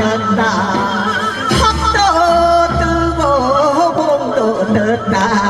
날아든다. 합도 뜨고 봄도 떴다